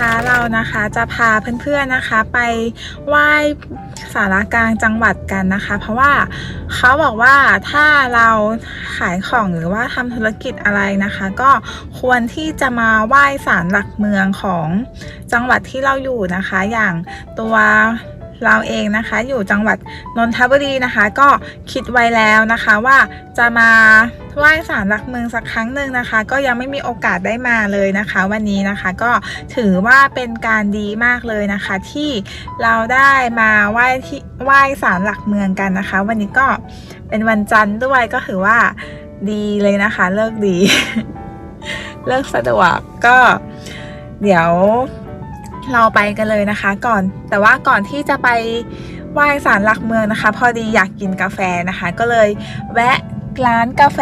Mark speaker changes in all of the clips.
Speaker 1: คะเรานะคะจะพาเพื่อนๆนะคะไปไหว้สารกลางจังหวัดกันนะคะ เพราะว่าเขาบอกว่าถ้าเราขายของหรือว่าทำธุรกิจอะไรนะคะ ก็ควรที่จะมาไหว้ศาลหลักเมืองของจังหวัดที่เราอยู่นะคะ อย่างตัว เราเองนะคะ อยู่จังหวัดนนทบุรีนะคะ ก็คิดไว้แล้วนะคะว่าจะมาไหว้ศาลหลักเมืองสักครั้งหนึ่งนะคะ ก็ยังไม่มีโอกาสได้มาเลยนะคะ วันนี้นะคะก็ถือว่าเป็นการดีมากเลยนะคะ ที่เราได้มาไหว้ที่ไหว้ศาลหลักเมืองกันนะคะ วันนี้ก็เป็นวันจันทร์ด้วยก็ถือว่าดีเลยนะคะ เลิกดี เลิกสะดวกก็เดี๋ยว เราไปกันเลยนะคะก่อน แต่ว่าก่อนที่จะไปไหว้ศาลหลักเมืองนะคะ พอดีอยากกินกาแฟนะคะ ก็เลยแวะร้านกาแฟ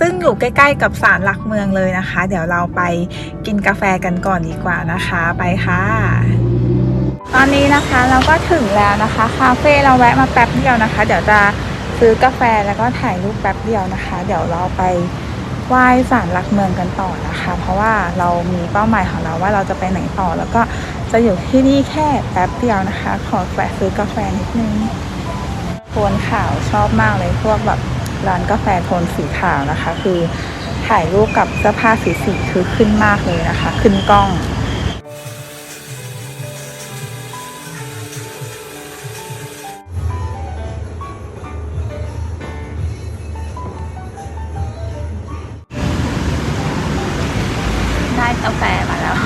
Speaker 1: ซึ่งอยู่ใกล้ ๆ กับศาลหลักเมืองเลยนะคะ เดี๋ยวเราไปกินกาแฟกันก่อนดีกว่านะคะไปค่ะ ตอนนี้นะคะเราก็ถึงแล้วนะคะคาเฟ่เราแวะมาแป๊บเดียวนะคะ เดี๋ยวจะซื้อกาแฟแล้วก็ถ่ายรูปแป๊บเดียวนะคะ เดี๋ยวเราไป ไหว้ศาลหลักเมืองกันต่อนะคะ เพราะว่าเรามีเป้าหมายของเราว่าเราจะไปไหนต่อ แล้วก็จะอยู่ที่นี่แค่แป๊บเดียวนะคะ ขอแวะซื้อกาแฟนิดนึงโทนขาวชอบมากเลยพวกแบบร้านกาแฟโทนสีขาวนะคะ คือถ่ายรูปกับเสื้อผ้าสีสีคือขึ้นมากเลยนะคะ ขึ้นกล้อง แฟมาแล้ว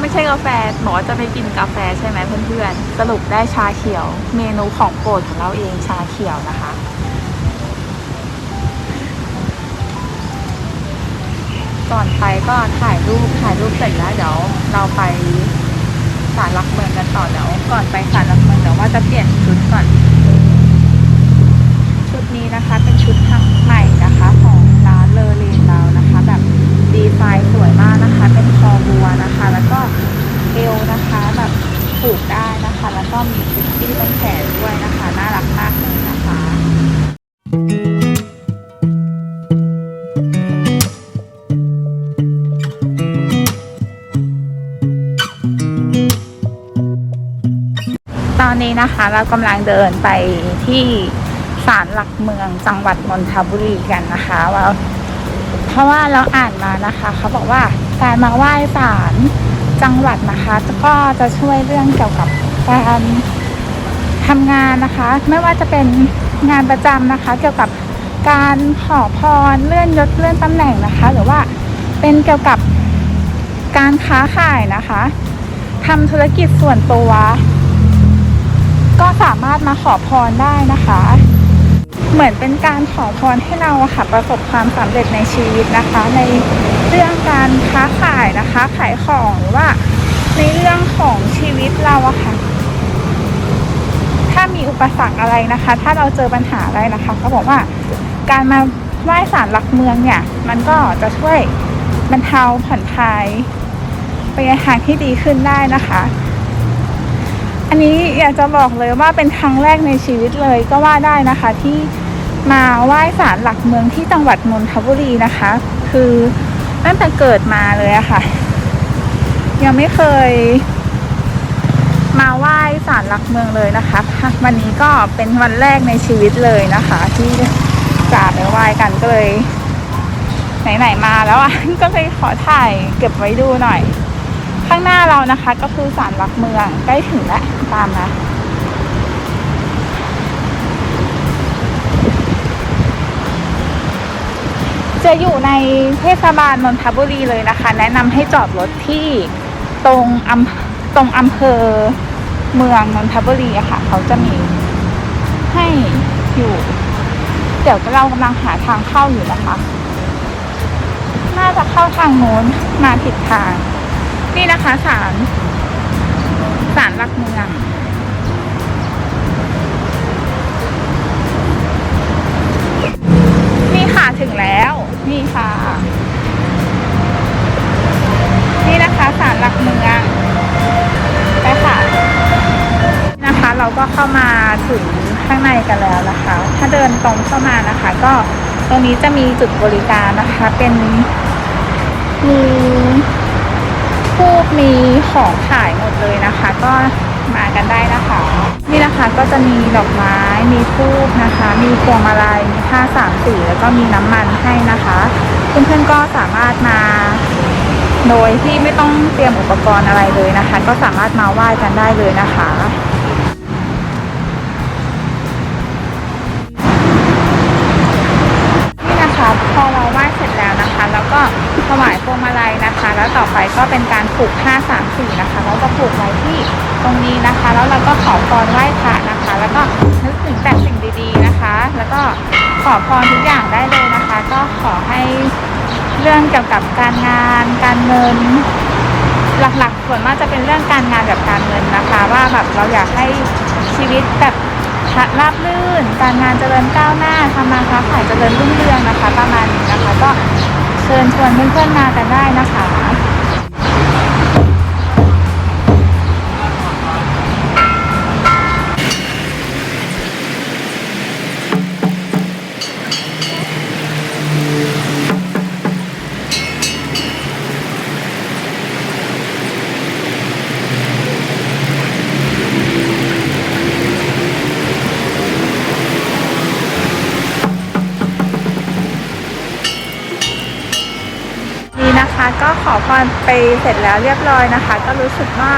Speaker 1: ไม่ใช่กาแฟหมอจะไปกินกาแฟใช่ไหมเพื่อนๆ สรุปได้ชาเขียว เมนูของโปรดของเราเองชาเขียวนะคะ ก่อนไปก็ถ่ายรูปถ่ายรูปเสร็จแล้วเดี๋ยวเราไปศาลหลักเมืองกันต่อเดี๋ยวก่อนไปศาลหลักเมืองเดี๋ยวว่าจะเปลี่ยนชุดก่อน ชุดนี้นะคะเป็นชุดทางใหม่นะคะของ ดีไซน์สวยมากนะคะ เป็นคอบัวนะคะ แล้วก็เอวนะคะแบบผูกได้นะคะ แล้วก็มีคุกกี้ตรงแขนด้วยนะคะ น่ารักมากเลยนะคะตอนนี้นะคะเรากำลังเดินไปที่ศาลหลักเมืองจังหวัดนนทบุรีกันนะคะว่า เพราะว่าเราอ่านมานะคะเขาบอกว่าการมาไหว้ศาลจังหวัดนะคะก็จะช่วยเรื่องเกี่ยวกับการทำงานนะคะ ไม่ว่าจะเป็นงานประจำนะคะ เกี่ยวกับการขอพรเลื่อนยศเลื่อนตำแหน่งนะคะ หรือว่าเป็นเกี่ยวกับการค้าขายนะคะทำธุรกิจส่วนตัว ก็สามารถมาขอพรได้นะคะ เหมือนเป็นการขอพรให้เราค่ะประสบความสำเร็จในชีวิตนะคะ ในเรื่องการค้าขายนะคะ ขายของหรือว่าในเรื่องของชีวิตเราอะค่ะ ถ้ามีอุปสรรคอะไรนะคะ ถ้าเราเจอปัญหาอะไรนะคะเขาบอกว่าการมาไหว้ศาลหลักเมืองเนี่ย มันก็จะช่วยบรรเทาผ่อนคลายไปในทางที่ดีขึ้นได้นะคะ อันนี้อยากจะบอกเลยว่าเป็นครั้งแรกในชีวิตเลยก็ว่าได้นะคะที่มาไหว้ศาลหลักเมืองที่จังหวัดนนทบุรีนะคะ คือตั้งแต่เกิดมาเลยอะค่ะ ยังไม่เคย มาไหว้ศาลหลักเมืองเลยนะคะ วันนี้ก็เป็นวันแรกในชีวิตเลยนะคะ ที่จะไปไหว้กันก็เลย ไหนๆมาแล้วอะก็เลยขอถ่ายเก็บไว้ดูหน่อย ข้างหน้าเรานะคะก็คือศาลหลักเมืองใกล้ถึงแล้วตามนะจะอยู่ในเทศบาลนนทบุรีเลยนะคะ แนะนำให้จอดรถที่ตรงอำตรงอำเภอเมืองนนทบุรีอะค่ะ เขาจะมีให้อยู่ เดี๋ยวเรากำลังหาทางเข้าอยู่นะคะ น่าจะเข้าทางโน้นมาผิดทาง นี่นะคะศาลศาลหลักเมืองนี่ค่ะถึงแล้ว นี่ค่ะ นี่นะคะศาลหลักเมืองไปค่ะ นะคะเราก็เข้ามาถึงข้างในกันแล้วนะคะ ถ้าเดินตรงเข้ามานะคะ ก็ตรงนี้จะมีจุดบริการนะคะ เป็นมี ทูบมีของขายหมดเลยนะคะ ก็มากันได้นะคะ นี่นะคะก็จะมีดอกไม้มีทูบนะคะ มีพวงมาลัยมีผ้าสามสีแล้วก็มีน้ำมันให้นะคะเพื่อนๆก็สามารถมา โดยที่ไม่ต้องเตรียมอุปกรณ์อะไรเลยนะคะ ก็สามารถมาไหว้กันได้เลยนะคะ วต่อไปก็เป็นการผูกผ้าสามสีนะคะ เราจะผูกไว้ที่ตรงนี้นะคะ แล้วเราก็ขอพรไหว้พระนะคะ แล้วก็นึกถึงแต่สิ่งดีๆนะคะ แล้วก็ขอพรทุกอย่างได้เลยนะคะ ก็ขอให้เรื่องเกี่ยวกับการงาน การเงิน หลักๆ ส่วนมากจะเป็นเรื่องการงานกับการเงินนะคะ ว่าแบบเราอยากให้ชีวิตแบบราบรื่น การงานเจริญก้าวหน้าทำมาค้าขายเจริญรุ่งเรืองนะคะ ประมาณนี้นะคะ ก็เชิญชวนเพื่อนๆมากันได้นะคะ ก็ขอพรไปเสร็จแล้วเรียบร้อยนะคะ ก็รู้สึกว่า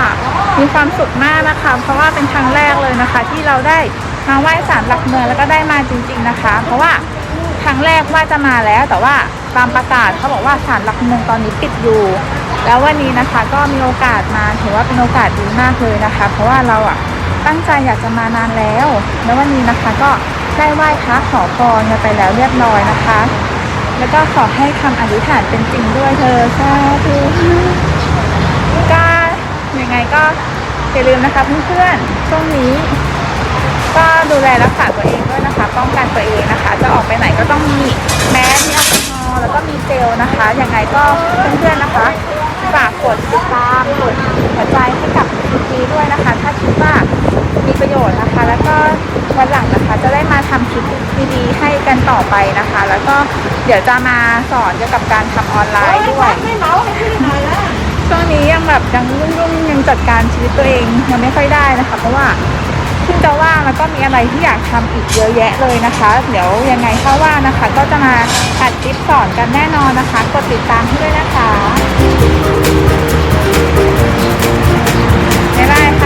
Speaker 1: มีความสุขมากนะคะ เพราะว่าเป็นครั้งแรกเลยนะคะ ที่เราได้มาไหว้ศาลหลักเมืองแล้วก็ได้มาจริง ๆนะคะ เพราะว่าครั้งแรกว่าจะมาแล้ว แต่ว่าตามประกาศเขาบอกว่าศาลหลักเมืองตอนนี้ปิดอยู่ แล้ววันนี้นะคะก็มีโอกาสมาถือว่าเป็นโอกาสดีมากเลยนะคะ เพราะว่าเราอะตั้งใจอยากจะมานานแล้ว แล้ววันนี้นะคะก็ได้ไหว้พระขอพรไปแล้วเรียบร้อยนะคะ แล้วก็ขอให้คำอธิษฐานเป็นจริงด้วยเธอสาธุก็ยังไงก็อย่าลืมนะคะเพื่อนๆช่วงนี้ ก็ดูแลรักษาตัวเองด้วยนะคะ ป้องกันตัวเองนะคะ จะออกไปไหนก็ต้องมีแมสมีแอลกอฮอล์แล้วก็มีเจลนะคะยังไงก็เพื่อนๆนะคะฝากกดติดตามกดหัวใจให้กับคลิปนี้ด้วยนะคะ ถ้าคิดว่า มีประโยชน์นะคะ แล้วก็วันหลังนะคะจะได้มาทำคลิปดีๆให้กันต่อไปนะคะ แล้วก็เดี๋ยวจะมาสอนเกี่ยวกับการทำออนไลน์ด้วยช่วงนี้ยังแบบยังรุ่งรุ่งยังจัดการชีวิตตัวเองยังไม่ค่อยได้นะคะ เพราะว่าเพิ่งจะว่างแล้วก็มีอะไรที่อยากทำอีกเยอะแยะเลยนะคะ เดี๋ยวยังไงถ้าว่านะคะ ก็จะมาอัดคลิปสอนกันแน่นอนนะคะ กดติดตามให้ด้วยนะคะบ๊ายบายค่ะ